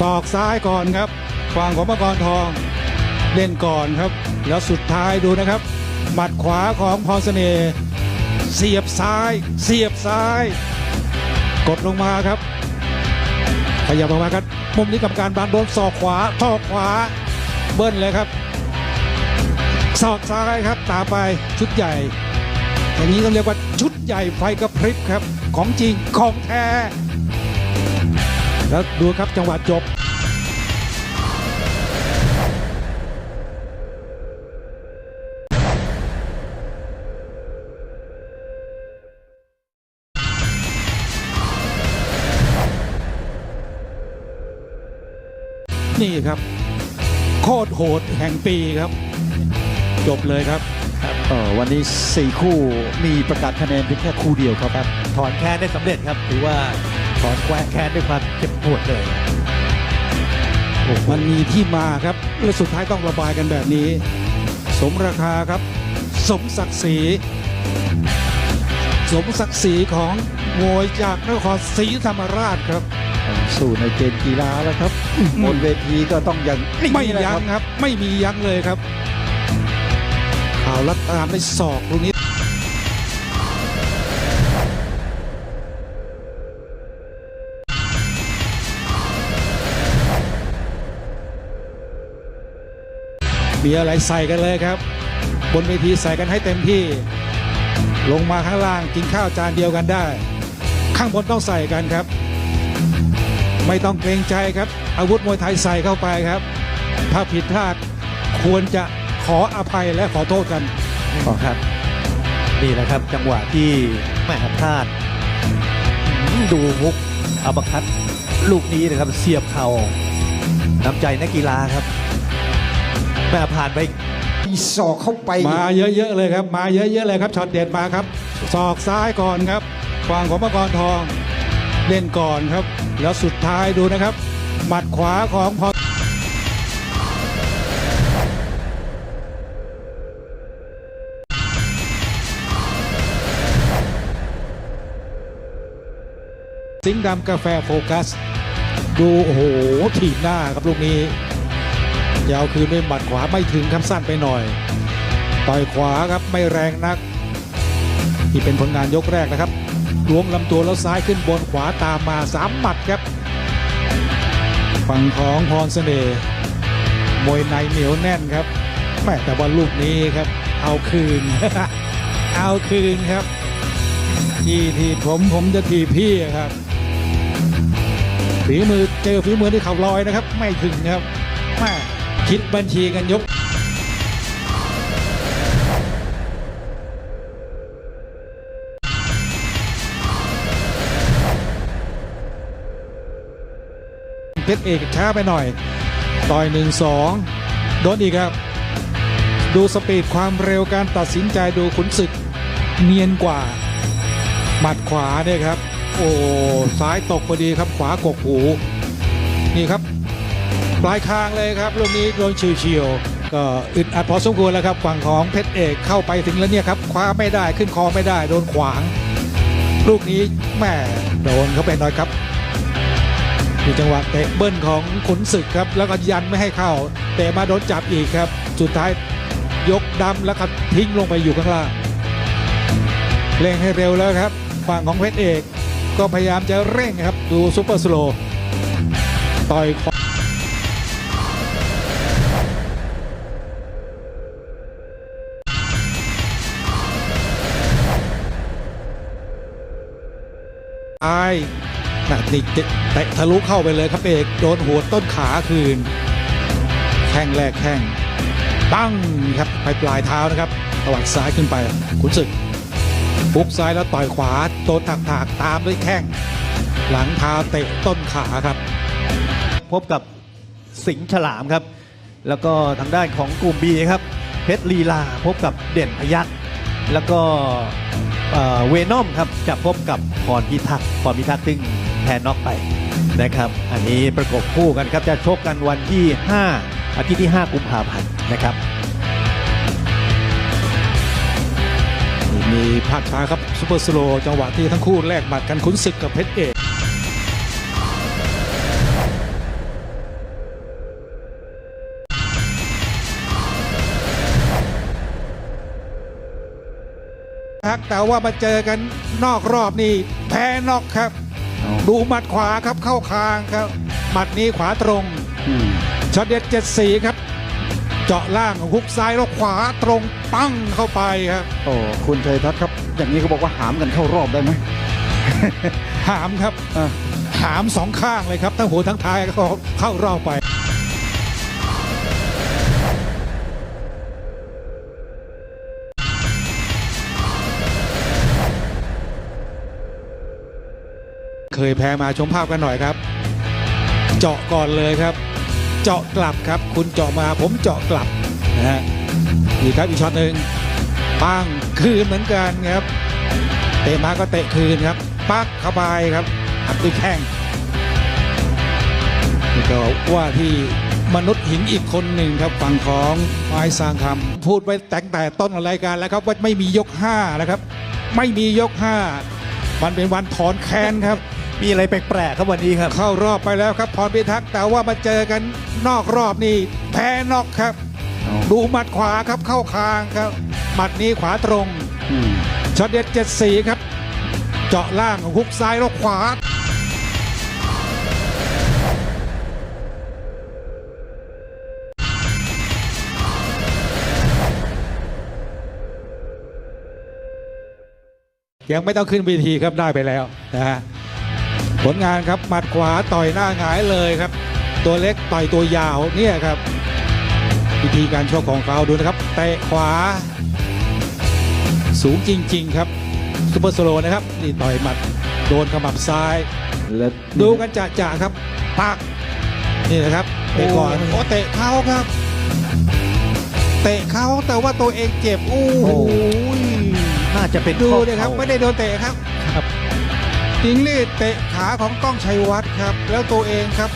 ศอกซ้ายก่อนครับฝั่งของมังกรทองเล่นก่อนครับ แล้วสุดท้ายดูนะครับหมัดขวาของพรเสน่ห์เสียบซ้าย เสียบซ้าย กดลงมาครับขยับออกมาครับมุมนี้กับการบานโดนศอกขวาทอกขวา เบิ้ลเลยครับศอกซ้ายครับตาไปชุดใหญ่อย่างนี้ต้องเรียกว่าชุดใหญ่ไฟกระพริบครับ ของจริงของแท้ แล้วดูครับจังหวะจบนี่ครับ โคตรโหดแห่งปีครับ จบเลยครับเออวันนี้ 4 คู่มีประกาศคะแนนเพียงแค่คู่เดียวครับครับถอนแค้นได้สำเร็จครับถือว่า ถอนแค้นด้วยความเจ็บปวดเลยมันมีที่มาครับและสุดท้ายต้องระบายกันแบบนี้ สมราคาครับ สมศักดิ์ศรีสมศักดิ์ศรีของมวยจากนครศรีธรรมราชครับ สู่ในเกมกีฬาแล้วครับบนเวทีก็ต้องอย่างนี้ไม่นะยั้คงรับครับ ไม่มียั้งเลยครับข่าวรัดตามในศอกตรงนี้ มีอะไรใส่กันเลยครับ บนเวทีใส่กันให้เต็มที่ ลงมาข้างล่างกินข้าวจานเดียวกันได้ ข้างบนต้องใส่กันครับ ไม่ต้องเกรงใจครับ อาวุธมวยไทยใส่เข้าไปครับ ถ้าผิดพลาดควรจะขออภัยและขอโทษกันอ๋อครับนี่แหละครับจังหวะที่แม่พลาดดูมุกอัปคัตลูกนี้นะครับเสียบเข่าน้ำใจนักกีฬาครับ แม่ผ่านไปมีศอกเข้าไปมาเยอะๆเลยครับ มาเยอะๆเลยครับช็อตเด็ดมาครับศอกซ้ายก่อนครับฝั่งของมังกรทองเล่นก่อนครับ แล้วสุดท้ายดูนะครับ หมัดขวาของพอสิงห์ดำกาแฟโฟกัส ดูโอ้โหถีบหน้าครับลูกนี้ ยาวคืนด้วยหมัดขวาไม่ถึงครับสั้นไปหน่อย ต่อยขวาครับไม่แรงนักที่เป็นผลงานยกแรกนะครับล้วงลำตัวแล้วซ้ายขึ้นบนขวาตามมาสามหมัดครับ ฝั่งของพรเสน่ห์มวยในเหนียวแน่นครับแม่แต่ว่าลูกนี้ครับ เอาคืน เอาคืนครับที่ที่ผมผมจะทีพี่ครับฝีมือเจอฝีมือที่เข่าลอยนะครับ ไม่ถึงครับแม่ คิดบัญชีกันยกเพชรเอกช้าไปหน่อย ต่อยหนึ่งสองโดนอีกครับ ดูสปีดความเร็วการตัดสินใจดูขุนศึกเนียนกว่า หมัดขวาเนี่ยครับ โอ้ซ้ายตกพอดีครับขวากกหู นี่ครับ ปลายคางเลยครับลูกนี้โดนเฉียวๆก็อึดอัดพอสมควรแล้วครับฝั่งของเพชรเอกเข้าไปถึงแล้วเนี่ยครับคว้าไม่ได้ขึ้นคอไม่ได้โดนขวาง ลูกนี้แม่โดนเข้าไปหน่อยครับมีจังหวะเตะเบิ้ลของขุนศึกครับ แล้วก็ยันไม่ให้เข้าเตะมาโดนจับอีกครับ สุดท้ายยกดำแล้วก็ทิ้งลงไปอยู่ข้างล่างเร่งให้เร็วแล้วครับฝั่งของเพชรเอก ก็พยายามจะเร่งครับ ดูซูเปอร์สโลว์ต่อยาไอ้น่ะนี่เตะเตะทะลุเข้าไปเลยครับเอกโดนหัวต้นขาคืน แข้งแรกแข้งปั้งครับไปปลายเท้านะครับตวัดซ้ายขึ้นไปขุนศึกปุกซ้ายแล้วต่อยขวาโดนถักถากตามด้วยแข้ง หลังเท้าเตะต้นขาครับ พบกับสิงห์ฉลามครับ แล้วก็ทางด้านของกลุ่มบีครับเพชรลีลาพบกับเด่นพยัคฆ์ แล้วก็เวนอมครับจะพบกับพรพิทักษ์พรพิทักษ์ซึ่งแพ้น็อกไปนะครับ อันนี้ประกบคู่กันครับจะชกกันวันที่ 5 อาทิตย์ที่ 5 กุมภาพันธ์นะครับ มีภาคช้าครับซูเปอร์สโลว์จังหวะที่ทั้งคู่แลกหมัดกันขุนศึกกับเพชรเอก แต่ว่ามาเจอกันนอกรอบนี่แพ้นอกครับเอาดูหมัดขวาครับเข้าคางครับหมัดนี้ขวาตรงอืมช็อตเด็ดเจ็ดสีครับ เจาะล่างของฮุกซ้ายแล้วขวาตรงปั้งเข้าไปครับโอ้คุณชัยทัศน์ครับ อย่างนี้เขาบอกว่าหามกันเข้ารอบได้ไหมหามครับอะหามสองข้างเลยครับ ทั้งหัวทั้งท้ายก็เข้ารอบไป เคยแพ้มาชมภาพกันหน่อยครับ เจาะก่อนเลยครับ เจาะกลับครับ คุณเจาะมาผมเจาะกลับนะฮะนี่ครับอีกช็อตหนึ่งปังคืนเหมือนกันครับ เตะมาก็เตะคืนครับปักเข้าไปครับอัดด้วยแข้งนี่ก็ว่าที่มนุษย์หินอีกคนหนึ่งครับฝั่งของไม้สร้างคำพูดไว้แต่งแต่ต้นรายการแล้วครับว่าไม่มียก5นะครับ ไม่มียก5มันเป็นวันถอนแค้นครับ มีอะไรแปลกๆครับวันนี้ครับ เข้ารอบไปแล้วครับพรพิทักษ์แต่ว่ามาเจอกันนอกรอบนี่แพ้นอกครับเอาดูหมัดขวาครับเข้าคางครับ หมัดนี้ขวาตรงอืมช็อตเด็ดเจ็ดสีครับ เจาะล่างของฮุกซ้ายแล้วขวายังไม่ต้องขึ้นเวทีครับได้ไปแล้วนะฮะ ผลงานครับหมัดขวาต่อยหน้าหงายเลยครับ ตัวเล็กต่อยตัวยาวเนี่ยครับวิธีการชกของเขาดูนะครับเตะขวา สูงจริง ๆ ครับซูเปอร์สโลว์นะครับนี่ต่อยหมัดโดนขมับซ้ายและดูกันจะจะๆครับปักนี่นะครับเตะก่อนโอ้ยโอ้เตะเขาครับ เตะเขาแต่ว่าตัวเองเจ็บโอ้โหน่าจะเป็นดูข้อเลยครับข่าไม่ได้โดนเตะครับครับ จิงลี่เตะขาของก้องชัยวัฒน์ครับ แล้วตัวเองครับ